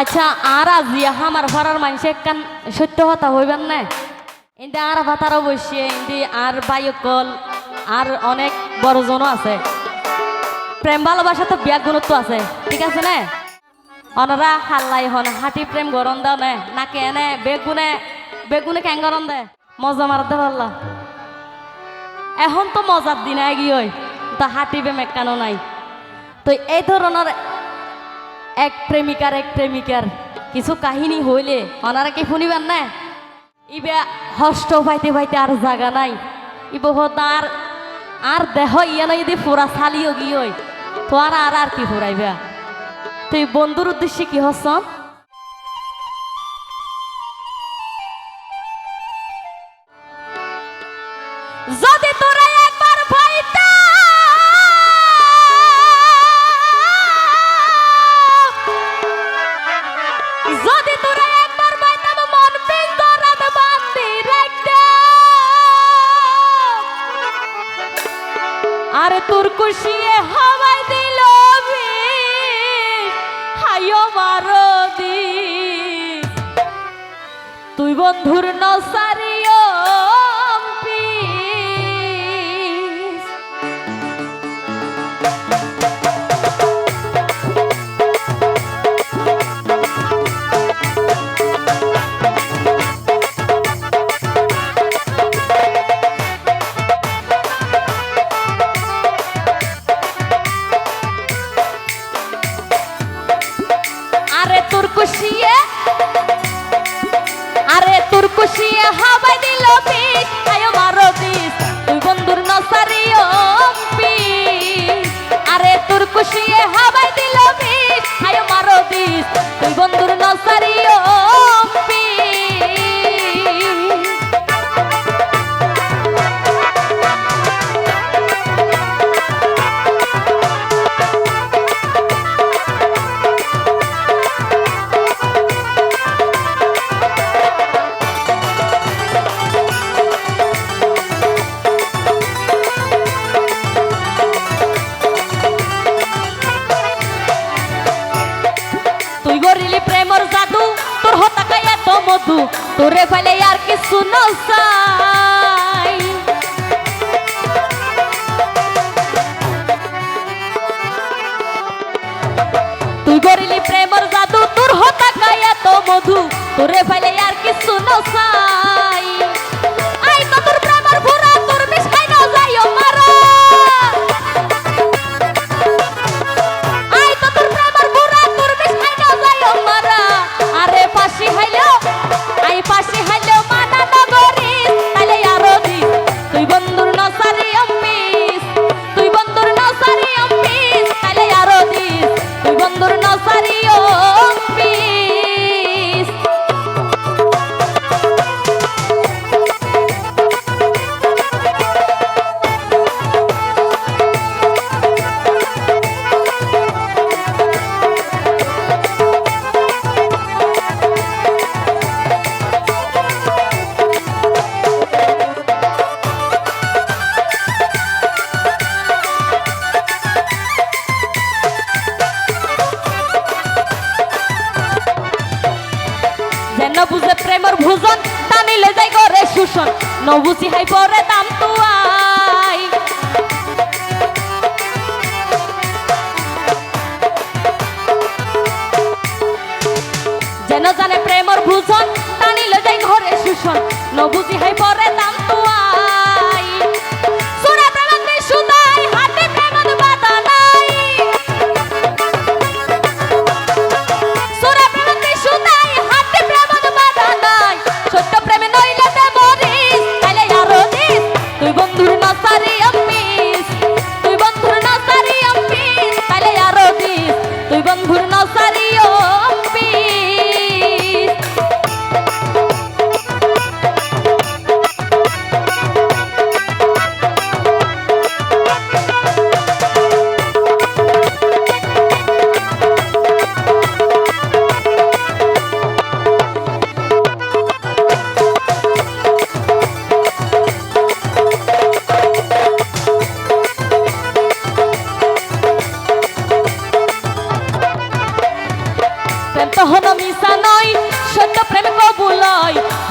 আচ্ছা আর আজি আমার ঘরের মানুষ কান সত্য কথা হইবেন না? এতে আর ভাতারও বসে এতে আর বায়ুকল আর অনেক বড়জনও আছে। প্রেম ভালোবাসা তো বিয়া গুণত্ব আছে, ঠিক আছে না? অনরা হাল্লাই হন, হাঁটি প্রেম গরম দাও নে, নাকে এনে বেগুনে বেগুনে কেন গরম দে, মজা মারতে পারলা। এখন তো মজার দিন ওই তো হাঁটি প্রেম একখানো নাই। তো এই ধরনের এক প্রেমিকার এক প্রেমিকার। কিছু কাহিনী হইলে ওনারা কি শুনিবেন না? ইবে হষ্ট পাইতে পাইতে আর জাগা নাই। ইব আর আর দেহ ইয়া নাই যদি ফুরা চালিও গিয়ে তো আর আর আর কি ফুরাইবা? তুই বন্ধুর উদ্দেশ্যে কি হস যদি তোরা যদি তোরা একবার ভাইতাম মন পিঞ্জরাত বান্ধি রাখতা আরে তোর খুশিয়ে হাওয়াই দিল হাইও মারো দি তুই বন্ধুর নসারিও পিস আরে তোর খুশিয়ে তোরে ফেলে আর কিছু নসাই যাই নবুচি হাই পরে দাম তুয়াই। যেন জানে প্রেমর ভূষণ, টানিল যাই ঘরে শোষণ নবুচি হাই দিস তুই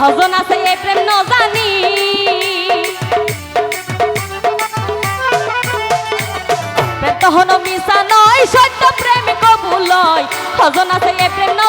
ভজন আছে এই প্রেম ন জানি। তহন মিশা নয়, সত্য প্রেম কবুলয় ভজন আছে এই প্রেম ন